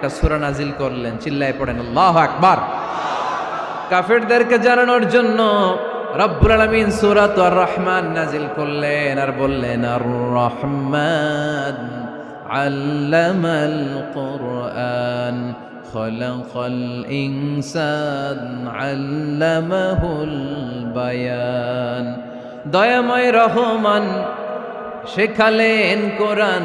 একটা সুরা নাজিল করলেন, চিল্লায় পড়েন, আল্লাহু আকবার। কাফেরদেরকে জানানোর জন্য রব্বুল আলামিন সূরাত আর রহমান নাজিল করলেন আর বললেন আর রহমান আল্লামাল কুরআন, খলাকাল ইনসান আল্লামাহুল বায়ান। দয়াময় রহমান, শেখালেন কোরআন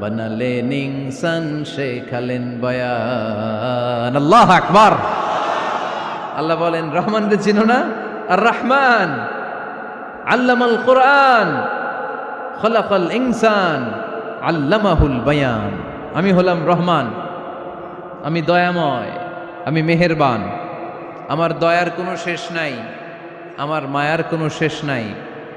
বানালেন ইনসান শেখালেন বায়ান। আল্লাহ আকবার। আল্লাহ বলেন, রহমান রে চিনো না? আর রহমান, আল্লামাল কোরআন, খলাকাল ইনসান, আল্লামাহুল বায়ান। আমি হলাম রহমান, আমি দয়াময়, আমি মেহেরবান। আমার দয়ার কোনো শেষ নাই, আমার মায়ার কোনো শেষ নাই।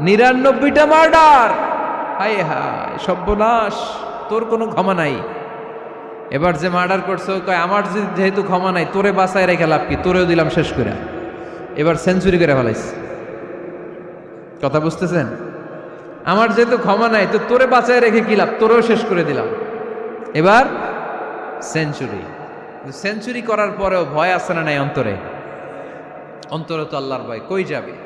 নিরানব্বইটা মার্ডার। হায় হায়, সর্বনাশ, তোর কোনো ক্ষমা নাই। এবার যে মার্ডার করছ কয়, আমার যেহেতু ক্ষমা নাই, তোরে বাসায় রেখে লাভ কি? তোরেও দিলাম শেষ করে এবার সেঞ্চুরি করে ফেলাইছে। কথা বুঝতেছেন? আমার যেহেতু ক্ষমা নাই, তো তোরে বাঁচায় রেখে কি লাভ? তোরেও শেষ করে দিলাম। এবার সেঞ্চুরি। সেঞ্চুরি করার পরেও ভয় আসে না নাই অন্তরে? অন্তরে তো আল্লাহর ভয়। কই যাবে?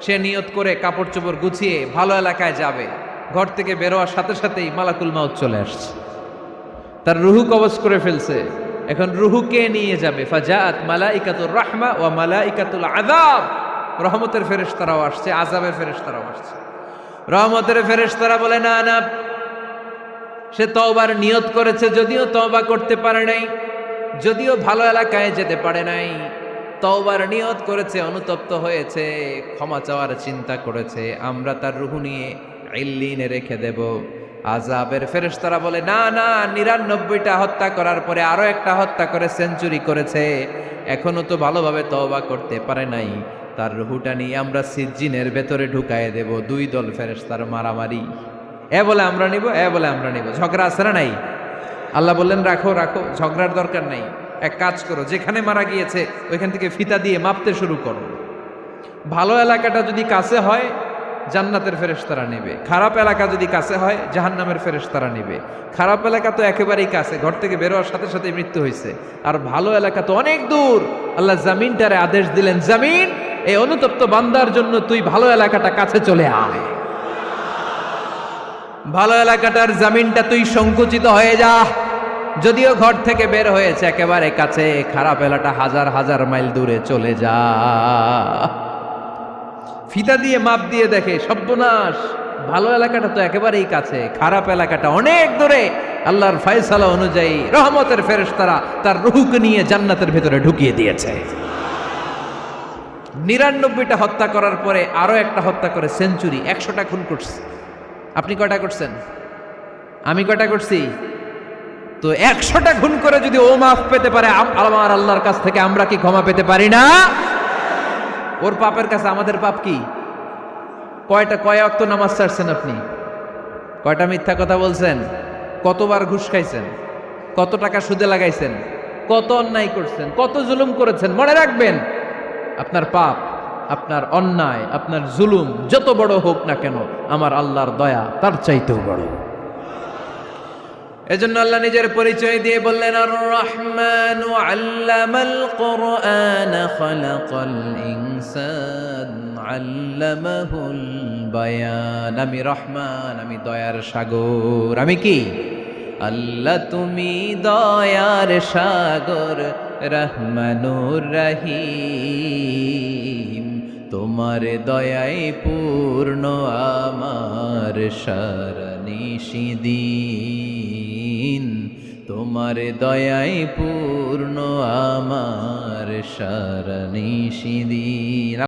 সে নিয়ত করে কাপড় চোপড় গুছিয়ে ভালো এলাকায় যাবে। ঘর থেকে বেরোয়ার সাথে সাথেই মালাকুল মাউত চলে আসছে। তার রুহু কবজ করে ফেলছে। এখন রুহু কে নিয়ে যাবে? ফাজাত মালাইকাতুর রাহমা ওয়া মালাইকাতুল আজাব রহমতের ফেরেশতারাও আসছে, আযাবের ফেরেশতারাও আসছে। রহমতের ফেরেশতারা বলে, না না, সে তওবার নিয়ত করেছে, যদিও তওবা করতে পারে নাই, যদিও ভালো এলাকায় যেতে পারে নাই। তওবার নিয়ত করেছে, অনুতপ্ত হয়েছে, ক্ষমা চাওয়ার চিন্তা করেছে। আমরা তার রুহু নিয়ে ইল্লিনে রেখে দেব। আজাবের ফেরেশতারা বলে, না না, নিরানব্বইটা হত্যা করার পরে আরও একটা হত্যা করে সেঞ্চুরি করেছে। এখনও তো ভালোভাবে তওবা করতে পারে নাই। তার রুহুটা নিয়ে আমরা সিজ্জিনের ভেতরে ঢুকায় দেব। দুই দল ফেরেশতার মারামারি। এ বলে আমরা নিব, এ বলে আমরা নিব। ঝগড়া আছে না নাই? আল্লাহ বললেন, রাখো রাখো, ঝগড়ার দরকার নাই। এক কাজ করো, যেখানে মারা গিয়েছে, ওইখান থেকে ফিতা দিয়ে মাপতে শুরু করো। ভালো এলাকাটা যদি কাছে হয়, জান্নাতের ফেরেশতারা নেবে। খারাপ এলাকা যদি কাছে হয়, জাহান্নামের ফেরেশতারা নেবে। খারাপ এলাকা তো একেবারেই কাছে, ঘর থেকে বেরোয়ার সাথে সাথে মৃত্যু হয়েছে। আর ভালো এলাকা তো অনেক দূর। আল্লাহ জামিনটারে আদেশ দিলেন, জামিন, এই অনুতপ্ত বান্দার জন্য তুই ভালো এলাকাটা কাছে চলে আয়। ভালো এলাকাটার জামিনটা তুই সংকুচিত হয়ে যা। যদিও ঘর থেকে বের হয়েছে, একেবারে কাছে, খারাপ এলাকা হাজার হাজার মাইল দূরে চলে যা। ফিতা দিয়ে মাপ দিয়ে দেখে, সর্বনাশ, ভালো এলাকাটা তো একেবারেই কাছে, খারাপ এলাকাটা অনেক দূরে। আল্লাহর ফয়সালা অনুযায়ী রহমতের ফেরেশতারা তার রুহুকে নিয়ে জান্নাতের ভেতরে ঢুকিয়ে দিয়েছে। নিরানব্বইটা হত্যা করার পরে আরও একটা হত্যা করে সেঞ্চুরি, একশোটা খুন করছে। আপনি কটা করছেন? আমি কটা করছি? তো একশোটা খুন করে যদি ও মাফ পেতে পারে, আম- আমার আল্লাহর কাছ থেকে আমরা কি ক্ষমা পেতে পারি না? ওর পাপের কাছে আমাদের পাপ কি? কয়টা, কয় অক্ত নামাজ ছাড়ছেন আপনি? কয়টা মিথ্যা কথা বলছেন? কতবার ঘুষ খাইছেন? কত টাকা সুদে লাগাইছেন? কত অন্যায় করছেন? কত জুলুম করেছেন? মনে রাখবেন, আপনার পাপ, আপনার অন্যায়, আপনার জুলুম, যত বড় হোক না কেন, আমার আল্লাহর দয়া তার চাইতেও বড়। এজন্য আল্লাহ নিজের পরিচয় দিয়ে বললেন আর রহমান আল্লামাল কোরআন খালাকাল ইনসান আল্লামাহুল বায়ান। আমি রহমান, আমি দয়ার সাগর। আমি কি? আল্লাহ তুমি দয়ার সাগর, রহমানুর রহিম। তোমার দয়ায় পূর্ণ, আমার সারনিশিদিন তোমার দয়াই পূর্ণ আমার সারনিশিদিন